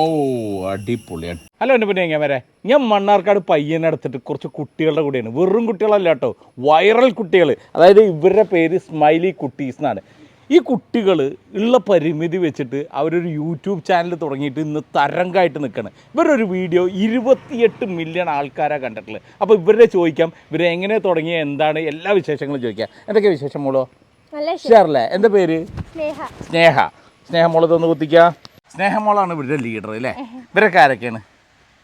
ഓ അടിപൊളി. അല്ല എന്റെ പിന്നെ എങ്ങനെ വരെ ഞാൻ മണ്ണാർക്കാട് പയ്യനെ എടുത്തിട്ട് കുറച്ച് കുട്ടികളുടെ കൂടെയാണ്. വെറും കുട്ടികളല്ല കേട്ടോ വൈറൽ കുട്ടികൾ അതായത് ഇവരുടെ പേര് സ്മൈലി കുട്ടീസ് എന്നാണ്. ഈ കുട്ടികൾ ഉള്ള പരിമിതി വെച്ചിട്ട് അവരൊരു യൂട്യൂബ് ചാനൽ തുടങ്ങിയിട്ട് ഇന്ന് തരംഗമായിട്ട് നിൽക്കണം ഇവരൊരു വീഡിയോ ഇരുപത്തിയെട്ട് മില്യൺ ആൾക്കാരാണ് കണ്ടിട്ടുള്ളത്. അപ്പോൾ ഇവരെ ചോദിക്കാം ഇവരെങ്ങനെ തുടങ്ങിയ എന്താണ് എല്ലാ വിശേഷങ്ങളും ചോദിക്കാം. എന്തൊക്കെ വിശേഷം മോളോ? ഷേർ അല്ലേ എന്താ പേര്? സ്നേഹ. സ്നേഹ. മോളെ തോന്ന് കുത്തിക്ക. സ്നേഹമോളാണ് ഇവരുടെ ലീഡർ അല്ലേ? ഇവരൊക്കെ ആരൊക്കെയാണ്?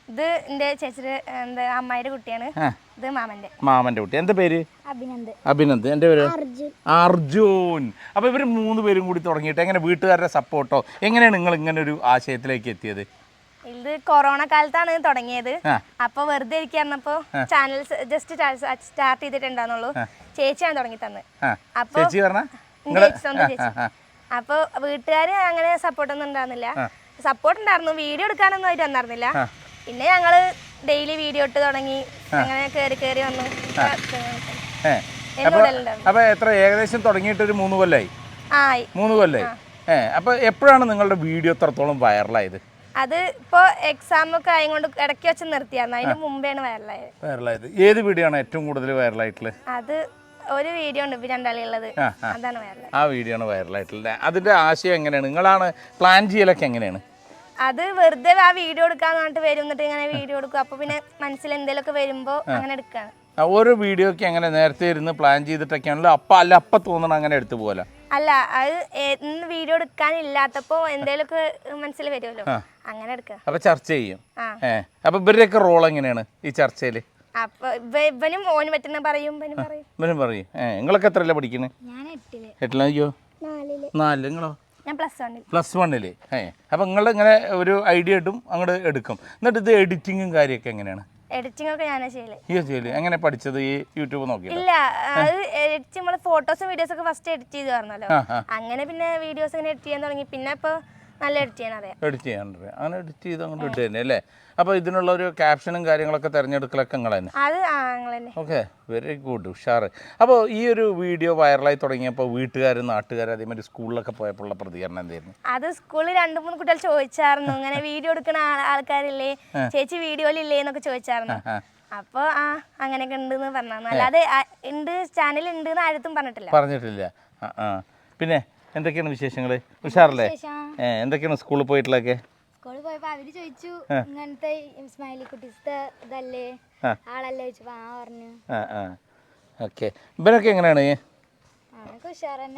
ഇത് എന്റെ ചേച്ചിയുടെ എന്താ അമ്മായിയുടെ കുട്ടിയാണ്. ഇത് മാമന്റെ മാമന്റെ കുട്ടി. എന്താ പേര്? അഭിനന്ദ്. അഭിനന്ദ്. എന്റെ പേര്? അർജുൻ. അപ്പൊ അപ്പോൾ ഇവർ മൂന്ന് പേരും കൂടി തുടങ്ങിയിട്ട് എങ്ങനെ വീട്ടുകാരുടെ സപ്പോർട്ടോ എങ്ങനെയാണ് നിങ്ങൾ ഇങ്ങനെ ഒരു ആശയത്തിലേക്ക് എത്തിയത്? ഇത് കൊറോണ കാലത്താണ് തുടങ്ങിയത്. അപ്പൊ വെറുതെ ഇരിക്കാന്നപ്പോ ചാനൽ ജസ്റ്റ് സ്റ്റാർട്ട് ചെയ്തിട്ടുണ്ടാന്നുള്ളൂ ചേച്ചിയാണ് തുടങ്ങി തന്നെ അപ്പൊ ചേച്ചി പറഞ്ഞ? എന്റെ ചേച്ചി അപ്പൊ വീട്ടുകാര് അങ്ങനെ സപ്പോർട്ട് ഒന്നും ഉണ്ടായിരുന്നില്ല സപ്പോർട്ട് ഉണ്ടായിരുന്നു. വീഡിയോ എടുക്കാനൊന്നും ആയിട്ട് വന്നായിരുന്നില്ല. പിന്നെ ഞങ്ങൾ ഡെയിലി വീഡിയോ ഇട്ട് തുടങ്ങി. അങ്ങനെ കയറി കയറി വന്നു അപ്പൊ അപ്പോൾ എത്ര? ഏകദേശം തുടങ്ങിയിട്ട് ഒരു മൂന്ന് കൊല്ലായി. മൂന്ന് കൊല്ലായി. അപ്പൊ അപ്പോൾ എപ്പോഴാണ് നിങ്ങളുടെ വീഡിയോ എത്രത്തോളം വൈറലായത്? അത് ഇപ്പോ എക്സാം ഒക്കെ ആയതുകൊണ്ട് ഇടയ്ക്ക് വെച്ച് നിർത്തിയായിരുന്നു. അതിന് മുമ്പേയാണ് വൈറലായത്. വൈറലായത്. ഏത് വീഡിയോ ആണ് ഏറ്റവും കൂടുതൽ വൈറലായിട്ടുള്ളത്? അത് ഒരു വീഡിയോ ഉണ്ട് ഇപ്പൊ രണ്ടാളിയുള്ളത്. അതാണ് ആ വീഡിയോ ആണ് വൈറലായിട്ടുള്ളത് അതിന്റെ ആശയം എങ്ങനെയാണ്? നിങ്ങളാണ് പ്ലാൻ ചെയ്യലൊക്കെ എങ്ങനെയാണ്? അത് വെറുതെ ആ വീഡിയോ എടുക്കാന്ന് പറഞ്ഞിട്ട് വരും. എന്നിട്ട് ഇങ്ങനെ വീഡിയോ എടുക്കും. അപ്പൊ പിന്നെ മനസ്സിൽ എന്തെങ്കിലുമൊക്കെ വരുമ്പോ അങ്ങനെ എടുക്കാണ്. ഓരോ വീഡിയോക്ക് എങ്ങനെ നേരത്തെ ഇരുന്ന് പ്ലാൻ ചെയ്തിട്ടൊക്കെയാണല്ലോ. അപ്പൊ അല്ല അപ്പൊ തോന്നണം അങ്ങനെ എടുത്തു പോലെ അല്ല അത് ഇന്ന് വീഡിയോ എടുക്കാനില്ലാത്തപ്പോ എന്തെങ്കിലുമൊക്കെ മനസ്സിൽ വരുമല്ലോ. അങ്ങനെ എടുക്കുക അപ്പൊ ചർച്ച ചെയ്യും. അപ്പൊ ഇവരുടെയൊക്കെ റോൾ എങ്ങനെയാണ് ഈ ചർച്ചയിൽ അപ്പൊ ഇവ- ഇവനും ഓന് പറ്റുന്ന പറയും ഇവനും പറയും. ഇവരും പറയും. ഏ നിങ്ങളൊക്കെ എത്രയല്ല പഠിക്കുന്നത് ഞാൻ എട്ടിൽ. എട്ടില്ല അയ്യോ? നാലിൽ. നാല് നിങ്ങളോ? ഞാൻ പ്ലസ് വണ്ണിൽ പ്ലസ് വണ്ണിൽ ഏ അപ്പം നിങ്ങൾ ഇങ്ങനെ ഒരു ഐഡിയ ഇട്ടും അങ്ങോട്ട് എടുക്കും. എന്നിട്ട് ഇത് എഡിറ്റിങ്ങും കാര്യമൊക്കെ എങ്ങനെയാണ്? എഡിറ്റിംഗ് ഒക്കെ ഞാനാ ചെയ്യൽ. ഈ ചെയ്യൽ. എങ്ങനെ പഠിച്ചത് ഈ യൂട്യൂബ് നോക്കിയിട്ട് ഇല്ല അത് എഡിറ്റ് നമ്മൾ ഫോട്ടോസും വീഡിയോസ് ഒക്കെ ഫസ്റ്റ് എഡിറ്റ് ചെയ്ത് പറഞ്ഞല്ലോ ആ ആ. അങ്ങനെ പിന്നെ വീഡിയോസ് ഇങ്ങനെ എഡിറ്റ് ചെയ്യാൻ തുടങ്ങി. പിന്നെ ഇപ്പൊ നല്ല എഡിറ്റ് ചെയ്യാൻ അറിയാം. എഡിറ്റ് ചെയ്യാനുണ്ട് അങ്ങനെ എഡിറ്റ് ചെയ്ത് അങ്ങോട്ട് ഇട്ട് തന്നെ അല്ലേ? അപ്പോൾ ഇതിനുള്ള ഒരു ക്യാപ്ഷനും കാര്യങ്ങളൊക്കെ തിരഞ്ഞെടുക്കലൊക്കെ നിങ്ങൾ തന്നെ. അത് ആ തന്നെ. ഓക്കെ വെരി ഗുഡ് ഉഷാറ്. അപ്പോൾ ഈ ഒരു വീഡിയോ വൈറലായി തുടങ്ങിയപ്പോൾ വീട്ടുകാർ നാട്ടുകാർ അതേമാതിരി സ്കൂളിലൊക്കെ പോയപ്പോഴുള്ള പ്രതികരണം എന്തായിരുന്നു? അത് സ്കൂളിൽ രണ്ട് മൂന്ന് കുട്ടികൾ ചോദിച്ചായിരുന്നു. ഇങ്ങനെ വീഡിയോ എടുക്കുന്ന ആൾ- ആൾക്കാരില്ലേ? ചേച്ചി വീഡിയോയിലില്ലേ എന്നൊക്കെ ചോദിച്ചായിരുന്നു. അപ്പൊ ആ അങ്ങനെയൊക്കെ ഉണ്ടെന്ന് പറഞ്ഞു. അല്ലാതെ ആ, ഉണ്ട് ചാനൽ ഉണ്ട് എന്ന് ആരും പറഞ്ഞിട്ടില്ല. പറഞ്ഞിട്ടില്ല. ആ ആ. പിന്നെ? എന്തൊക്കെയാണ് വിശേഷങ്ങൾ ഉഷാറല്ലേ? ഏഹ് എന്തൊക്കെയാണ് സ്കൂളിൽ പോയിട്ടുള്ളതൊക്കെ? സ്കൂളിൽ പോയപ്പോ അവർ ചോദിച്ചു ഇങ്ങനത്തെ ഇസ്മായിലി കുട്ടീസ് ഇതല്ലേ? ആളല്ലേ ചോദിച്ചു ആ പറഞ്ഞു. ഓക്കെ. ഇവനൊക്കെ എങ്ങനെയാണ്?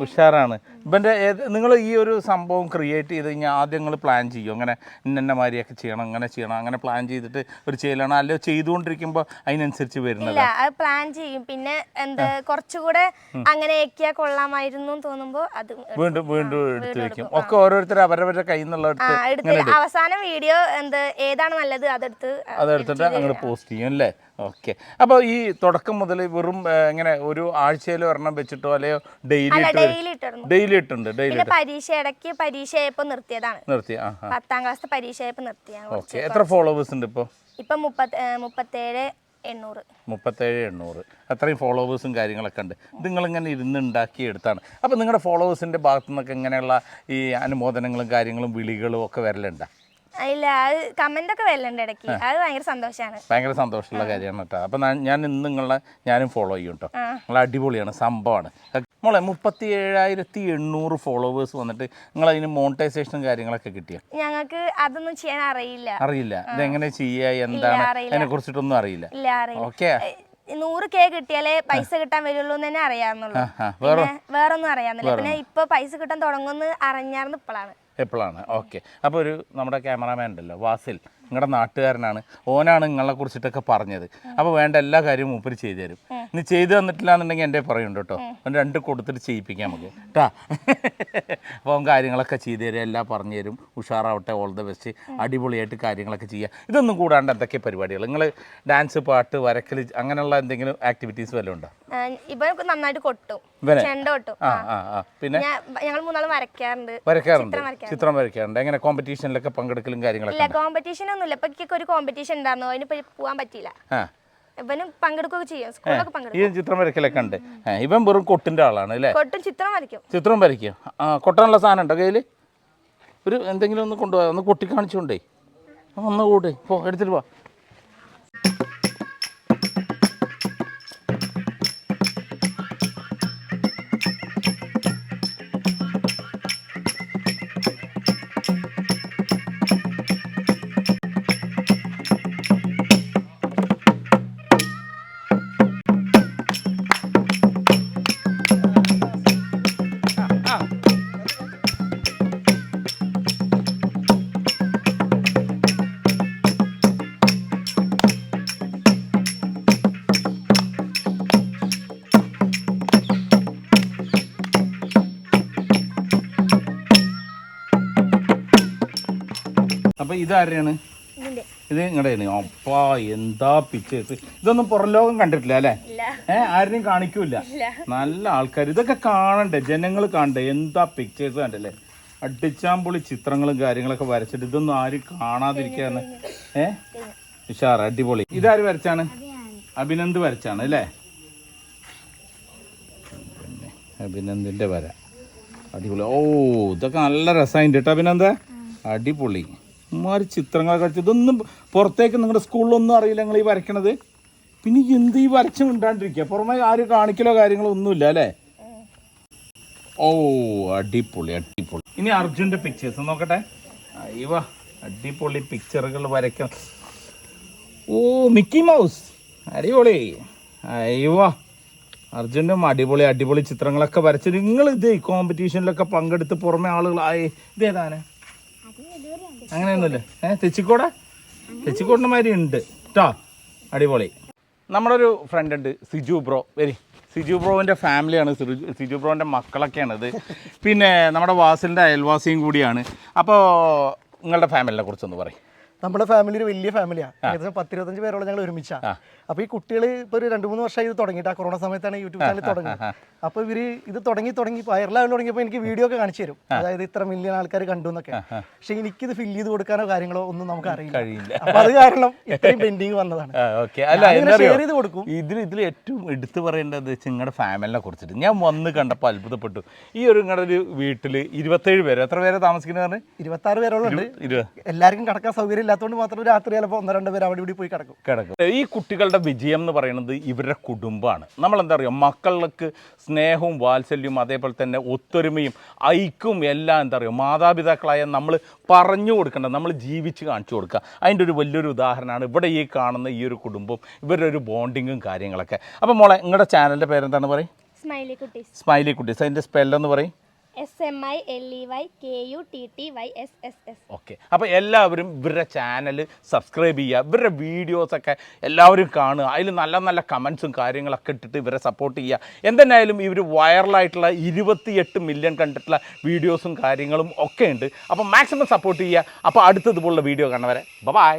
ഉഷാറാണ്. ഇവന്റെ ഏത് നിങ്ങൾ ഈ ഒരു സംഭവം ക്രിയേറ്റ് ചെയ്ത് കഴിഞ്ഞാൽ ആദ്യം നിങ്ങൾ പ്ലാൻ ചെയ്യും? അങ്ങനെ ഇന്ന മാതിരിയൊക്കെ ചെയ്യണം അങ്ങനെ ചെയ്യണം അങ്ങനെ പ്ലാൻ ചെയ്തിട്ട് ഒരു ചെയ്യലാണ് അല്ലയോ ചെയ്തുകൊണ്ടിരിക്കുമ്പോൾ അതിനനുസരിച്ച് വരുന്നത്? ഇല്ല അത് പ്ലാൻ ചെയ്യും. പിന്നെ എന്താ കുറച്ചുകൂടെ അങ്ങനെ കൊള്ളാമായിരുന്നു തോന്നുമ്പോ അത് വീണ്ടും വീണ്ടും എടുത്ത് വെക്കും. ഒക്കെ ഓരോരുത്തർ അവരവരുടെ കയ്യിൽ നിന്നുള്ള ആ എടുത്ത് എടുത്ത് അവസാനം വീഡിയോ എന്താ ഏതാണ് നല്ലത് അതെടുത്ത് അതെടുത്തിട്ട് അങ്ങോട്ട് പോസ്റ്റ് ചെയ്യും അല്ലേ? ഓക്കെ അപ്പോൾ ഈ തുടക്കം മുതൽ വെറും ഇങ്ങനെ ഒരു ആഴ്ചയിലോ ഒരെണ്ണം വെച്ചിട്ടോ അല്ലയോ ഡെയിലി ഡെയിലി ഇട്ടിരുന്നു. ഡെയിലി ഇട്ടുണ്ട് ഡെയിലി പിന്നെ പരീക്ഷ ഇടയ്ക്ക് പരീക്ഷ ആയപ്പോ നിർത്തിയതാണ്. നിർത്തി ആ പത്താം ക്ലാസ് പരീക്ഷ ആയപ്പോ നിർത്തിയാണ് ഓക്കെ എത്ര ഫോളോവേഴ്സ് ഉണ്ട് ഇപ്പോൾ ഇപ്പൊ മുപ്പത്തി മുപ്പത്തേഴ് എണ്ണൂറ്. മുപ്പത്തേഴ് എണ്ണൂറ്. അത്രയും ഫോളോവേഴ്സും കാര്യങ്ങളൊക്കെ ഉണ്ട്. ഇത് നിങ്ങളിങ്ങനെ ഇരുന്ന് ഉണ്ടാക്കിയെടുത്താണ്. അപ്പോൾ നിങ്ങളുടെ ഫോളോവേഴ്സിന്റെ ഭാഗത്തു നിന്നൊക്കെ ഇങ്ങനെയുള്ള ഈ അനുമോദനങ്ങളും കാര്യങ്ങളും വിളികളും ഒക്കെ വരലുണ്ടോ? ഇല്ല അത് കമന്റ് ഒക്കെ വരലുണ്ട് ഇടയ്ക്ക്. അത് ഭയങ്കര സന്തോഷമാണ് ഭയങ്കര സന്തോഷമുള്ള കാര്യമാണ് കേട്ടോ. അപ്പോൾ ഞാൻ ഇന്ന് നിങ്ങളെ ഞാനും ഫോളോ ചെയ്യും കേട്ടോ. നിങ്ങൾ അടിപൊളിയാണ് സംഭവമാണ്. മോളെ മുപ്പത്തി ഏഴായിരത്തി എണ്ണൂറ് ഫോളോവേഴ്സ് വന്നിട്ട് നിങ്ങൾ അതിന് മോണിറ്റൈസേഷനും കാര്യങ്ങളൊക്കെ കിട്ടിയ? ഞങ്ങൾക്ക് അതൊന്നും ചെയ്യാൻ അറിയില്ല. അറിയില്ല. ഇതെങ്ങനെ ചെയ്യുക എന്താണ്. അതിനെ കുറിച്ചിട്ടൊന്നും അറിയില്ല. ഓക്കെ. നൂറ് കെ കിട്ടിയാലേ പൈസ കിട്ടാൻ വരുള്ളൂ എന്ന് തന്നെ പിന്നെ വേറൊന്നും അറിയാവുന്നില്ല. പിന്നെ ഇപ്പൊ പൈസ കിട്ടാൻ തുടങ്ങുമെന്ന് അറിഞ്ഞാർന്ന് ഇപ്പോഴാണ് എപ്പോഴാണ് ഓക്കെ. അപ്പോൾ ഒരു നമ്മുടെ ക്യാമറാമാൻ ഉണ്ടല്ലോ വാസിൽ. നിങ്ങളുടെ നാട്ടുകാരനാണ്. ഓനാണ് നിങ്ങളെ കുറിച്ചിട്ടൊക്കെ പറഞ്ഞത്. അപ്പോൾ വേണ്ട എല്ലാ കാര്യവും മൂപ്പര് ചെയ്തു തരും. ഇനി ചെയ്തു തന്നിട്ടില്ല എന്നുണ്ടെങ്കിൽ എന്റെ പറയുന്നുണ്ട് കേട്ടോ. അവൻ രണ്ട് കൊടുത്തിട്ട് ചെയ്യിപ്പിക്കാം നമുക്ക്. കേട്ടാ അപ്പോൾ അവൻ കാര്യങ്ങളൊക്കെ ചെയ്തു തരും എല്ലാം പറഞ്ഞു തരും. ഉഷാറാവട്ടെ ഓൾ ദ ബെസ്റ്റ് അടിപൊളിയായിട്ട് കാര്യങ്ങളൊക്കെ ചെയ്യുക ഇതൊന്നും കൂടാണ്ട് എന്തൊക്കെ പരിപാടികൾ നിങ്ങൾ ഡാൻസ് പാട്ട് വരക്കൽ അങ്ങനെയുള്ള എന്തെങ്കിലും ആക്ടിവിറ്റീസ് വല്ലതും ഉണ്ടോ? ഇപ്പൊ നന്നായിട്ട് കൊട്ടും. ചെണ്ട കൊട്ടും. പിന്നെ? ഞങ്ങൾ മൂന്നാളും വരയ്ക്കാറുണ്ട്. വരയ്ക്കാറുണ്ട്. ചിത്രം വരയ്ക്കാറുണ്ട്. എങ്ങനെ കോമ്പറ്റീഷനിലൊക്കെ പങ്കെടുക്കലും കാര്യങ്ങളൊക്കെ കോമ്പറ്റീഷൻ ഒന്നുമില്ല ഇപ്പൊ ഒരു കോമ്പറ്റീഷൻ ഉണ്ടായിരുന്നു. അതിന് പോവാൻ പറ്റിയില്ല. ഇവനും പങ്കെടുക്കുകയൊക്കെ ചെയ്യും. പങ്കെടുക്കും. ഈ ചിത്രം വരയ്ക്കലൊക്കെ ഉണ്ട്. ആ, ഇവൻ വെറും കൊട്ടിന്റെ ആളാണ് അല്ലേ? കൊട്ടും ചിത്രം വരയ്ക്കും. ചിത്രം വരയ്ക്കുക ആ കൊട്ടാനുള്ള സാധനം ഉണ്ടോ കയ്യിൽ ഒരു എന്തെങ്കിലും ഒന്ന് കൊണ്ടുപോകാം ഒന്ന് കൊട്ടി കാണിച്ചുകൊണ്ടേ ഒന്ന് കൂട്ട് പോ എടുത്തിട്ട് പോ. അപ്പൊ ഇതാരെയാണ് ഇതിന്റെ. ഇത് നിങ്ങളുടെയാണ് അപ്പാ എന്താ പിക്ചേഴ്സ് ഇതൊന്നും പുറം ലോകം കണ്ടിട്ടില്ല അല്ലേ? ഇല്ല. ഏ ആരെയും കാണിക്കൂല നല്ല ആൾക്കാർ ഇതൊക്കെ കാണണ്ടേ? ജനങ്ങൾ കാണണ്ടേ? എന്താ പിക്ചേഴ്സ് കണ്ടല്ലേ? അടിച്ചാമ്പൊളി ചിത്രങ്ങളും കാര്യങ്ങളൊക്കെ വരച്ചിട്ട് ഇതൊന്നും ആരും കാണാതിരിക്കാന്ന്. ഏ? ഉഷാർ അടിപൊളി. ഇതാര് വരച്ചാണ്? അഭിനന്ദ് വരച്ചാണ് അല്ലേ? അഭിനന്ദിന്റെ വര. അടിപൊളി. ഓ ഇതൊക്കെ നല്ല രസമായിട്ട് കേട്ടോ അഭിനന്ദ. അടിപൊളി. ഇമാര് ചിത്രങ്ങളൊക്കെ വരച്ചു ഇതൊന്നും പുറത്തേക്ക് നിങ്ങളുടെ സ്കൂളിലൊന്നും അറിയില്ല നിങ്ങൾ ഈ വരയ്ക്കണത്. പിന്നെ എന്ത് ഈ വരച്ച് മിണ്ടാണ്ടിരിക്കുക? പുറമെ ആരും കാണിക്കലോ കാര്യങ്ങളോ ഒന്നുമില്ല അല്ലേ? ഓ അടിപൊളി അടിപൊളി. ഇനി അർജുന്റെ പിക്ചേഴ്സ് നോക്കട്ടെ. അയ്യവ അടിപൊളി പിക്ചറുകൾ വരയ്ക്കാം ഓ മിക്കി മൗസ്. അടിപൊളി. അയ്യോ അർജുനും അടിപൊളി അടിപൊളി ചിത്രങ്ങളൊക്കെ വരച്ച്. നിങ്ങൾ ഇതേ കോമ്പറ്റീഷനിലൊക്കെ പങ്കെടുത്ത് പുറമെ ആളുകളായി. ഇതേതാണ് അങ്ങനെയൊന്നുമില്ല. ഏ തെച്ചിക്കോട? തെച്ചിക്കോടിന്റെ മാതിരി ഉണ്ട്. കേട്ടോ അടിപൊളി. നമ്മുടെ ഒരു ഫ്രണ്ട് ഉണ്ട് സിജു ബ്രോ. വരി. സിജു ബ്രോവിന്റെ ഫാമിലിയാണ് സിജു ബ്രോന്റെ മക്കളൊക്കെയാണ് ഇത് പിന്നെ നമ്മുടെ വാസിലിന്റെ അയൽവാസിയും കൂടിയാണ്. അപ്പോൾ നിങ്ങളുടെ ഫാമിലിനെ കുറിച്ചൊന്ന് പറയും. നമ്മുടെ ഫാമിലി ഒരു വലിയ ഫാമിലിയാണ് ഏകദേശം പത്തിരുപത്തഞ്ച് പേരോളം ഞങ്ങൾ ഒരുമിച്ചാണ് അപ്പൊ ഈ കുട്ടികൾ ഇപ്പൊ ഒരു രണ്ട് മൂന്ന് വർഷമായി ഇത് തുടങ്ങിയിട്ട്. ആ കൊറോണ സമയത്താണ് യൂട്യൂബ് ചാനൽ തുടങ്ങുന്നത്. അപ്പൊ ഇവർ ഇത് തുടങ്ങി തുടങ്ങി വൈറലാകാൻ തുടങ്ങിയപ്പോൾ എനിക്ക് വീഡിയോ ഒക്കെ കാണിച്ചു തരും. അതായത് ഇത്ര മില്യൺ ആൾക്കാർ കണ്ടു എന്നൊക്കെ. പക്ഷെ എനിക്കിത് ഫില്ല് ചെയ്ത് കൊടുക്കാനോ കാര്യങ്ങളോ ഒന്നും നമുക്ക് അറിയില്ല. കഴിയില്ല. അപ്പൊ അത് കാരണം ഇത്രയും പെൻഡിങ് വന്നതാണ്. ഷെയർ ചെയ്ത് കൊടുക്കും. ഇതിൽ ഇതിൽ ഏറ്റവും എടുത്തു പറയേണ്ടത് നിങ്ങളുടെ ഫാമിലിനെ കുറിച്ചിട്ട്. ഞാൻ വന്ന് കണ്ടപ്പോൾ അത്ഭുതപ്പെട്ടു. ഈ ഒരു നിങ്ങളുടെ ഒരു വീട്ടിൽ ഇരുപത്തേഴ് പേര്. എത്ര പേരെ താമസിക്കുന്നത് പറഞ്ഞ്? ഇരുപത്തി ആറ് പേരോളം ഉണ്ട്. എല്ലാവർക്കും കടക്കാൻ സൗകര്യം ഇല്ലാത്തതുകൊണ്ട് മാത്രം രാത്രി ചിലപ്പോൾ ഒന്നോ രണ്ടോ പേര് അവിടെ ഇവിടെ പോയി കിടക്കും. കിടക്കും. ഈ കുട്ടികളുടെ വിജയം എന്ന് പറയുന്നത് ഇവരുടെ കുടുംബമാണ്. നമ്മൾ എന്താ പറയുക മക്കൾക്ക് സ്നേഹവും വാത്സല്യവും അതേപോലെ തന്നെ ഒത്തൊരുമയും ഐക്യവും എല്ലാം എന്താ പറയുക മാതാപിതാക്കളായ നമ്മൾ പറഞ്ഞു കൊടുക്കേണ്ട നമ്മൾ ജീവിച്ച് കാണിച്ചു കൊടുക്കുക. അതിന്റെ ഒരു വലിയൊരു ഉദാഹരണമാണ് ഇവിടെ ഈ കാണുന്ന ഈ ഒരു കുടുംബം ഇവരുടെ ഒരു ബോണ്ടിങ്ങും കാര്യങ്ങളൊക്കെ. അപ്പോൾ മോളെ നിങ്ങളുടെ ചാനലിന്റെ പേരെന്താണ് പറയും? സ്മൈലി കുട്ടീസ്. സ്മൈലി കുട്ടീസ്. അതിന്റെ സ്പെല്ലെന്ന് പറയും. S M I L E Y K U T T Y S S S okay അപ്പോൾ എല്ലാവരും ഇവരുടെ ചാനൽ സബ്സ്ക്രൈബ് ചെയ്യുക. ഇവരുടെ വീഡിയോസൊക്കെ എല്ലാവരും കാണുക. അതിൽ നല്ല നല്ല കമൻസും കാര്യങ്ങളൊക്കെ ഇട്ടിട്ട് ഇവരെ സപ്പോർട്ട് ചെയ്യുക. എന്തെന്നായാലും ഇവർ വൈറലായിട്ടുള്ള ഇരുപത്തിയെട്ട് മില്യൺ കണ്ടിട്ടുള്ള വീഡിയോസും കാര്യങ്ങളും ഒക്കെ ഉണ്ട്. അപ്പോൾ മാക്സിമം സപ്പോർട്ട് ചെയ്യുക. അപ്പോൾ അടുത്തതുപോലുള്ള വീഡിയോ കാണുന്നവരെ. ബൈ